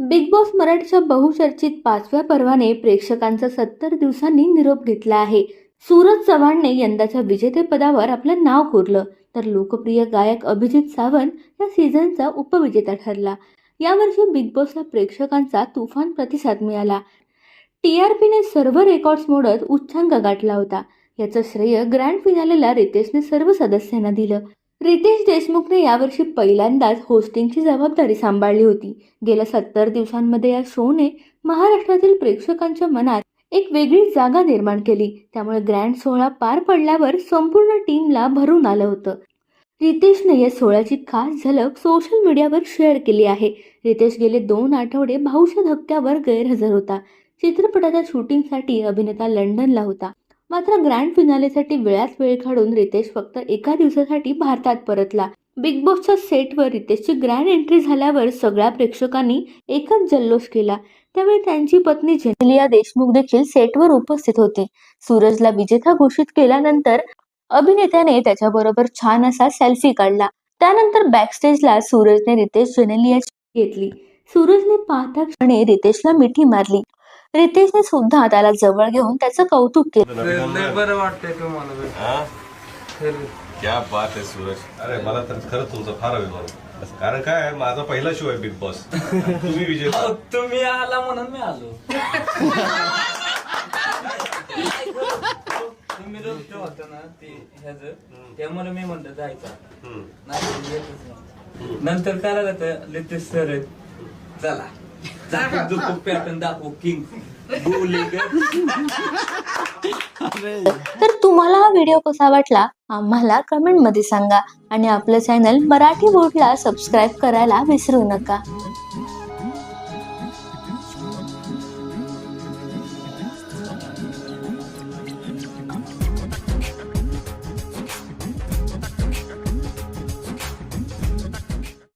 Big boss मराठीच्या बहुचर्चित पाचव्या पर्वाने प्रेक्षकांचा सत्तर दिवसांनी निरोप घेतला आहे. सूरज चव्हाणने यंदाच्या विजेतेपदावर आपलं नाव कोरलं तर लोकप्रिय गायक अभिजित सावंत या सीझनचा उपविजेता ठरला. यावर्षी बिग बॉसला प्रेक्षकांचा तुफान प्रतिसाद मिळाला. टी आर पीने सर्व रेकॉर्ड्स मोडत उच्चांक गाठला होता. याचं श्रेय ग्रँड फिनालेला रितेशने सर्व सदस्यांना दिलं. रितेश देशमुखने यावर्षी पहिल्यांदाच होस्टिंगची जबाबदारी सांभाळली होती. गेल्या सत्तर दिवसांमध्ये या शोने महाराष्ट्रातील प्रेक्षकांच्या मनात एक वेगळी जागा निर्माण केली. त्यामुळे ग्रँड सोहळा पार पडल्यावर संपूर्ण टीमला भरून आलं होतं. रितेशने या सोहळ्याची खास झलक सोशल मीडियावर शेअर केली आहे. रितेश गेले दोन आठवडे भाऊच्या धक्क्यावर गैरहजर होता. चित्रपटाच्या शूटिंगसाठी अभिनेता लंडनला होता. मात्र ग्रँड फिनालेसाठी वेळात वेळ काढून रितेश फक्त एका दिवसासाठी भारतात परतला. बिग बॉसच्या सेटवर रितेशची ग्रँड एंट्री झाल्यावर सगळ्या प्रेक्षकांनी एकच जल्लोष केला. त्यावेळी त्यांची पत्नी जेनेलिया देशमुख देखील सेटवर उपस्थित होती. सूरजला विजेता घोषित केल्यानंतर अभिनेत्याने त्याच्याबरोबर छान असा सेल्फी काढला. त्यानंतर बॅकस्टेजला सूरजने रितेश जेनेलियाची घेतली. सूरजने पाहता क्षणी रितेशला मिठी मारली. रितेशने सुद्धा त्याला जवळ घेऊन त्याचं कौतुक केलं. बरं वाटतंय तुम्हाला. हा? क्या बात आहे सूरज अरे मला तर खरंच तुमचा फार अभिमान. कारण काय आहे, माझा पहिला शो आहे बिग बॉस तुम्ही विजय तुम्ही आला म्हणून मी आलो. तुम्ही रोज होता ना ते ह्याच त्यामुळे मी म्हणतो जायचा नाही. नंतर काय झालं लितेश सर चला दाखवू पॅटर्न दाखवू किंग बोले तर तुम्हाला हा व्हिडिओ कसा वाटला? आम्हाला कमेंटमध्ये सांगा. आणि आपलं चॅनल मराठी बोर्डला सबस्क्राईब करायला विसरू नका.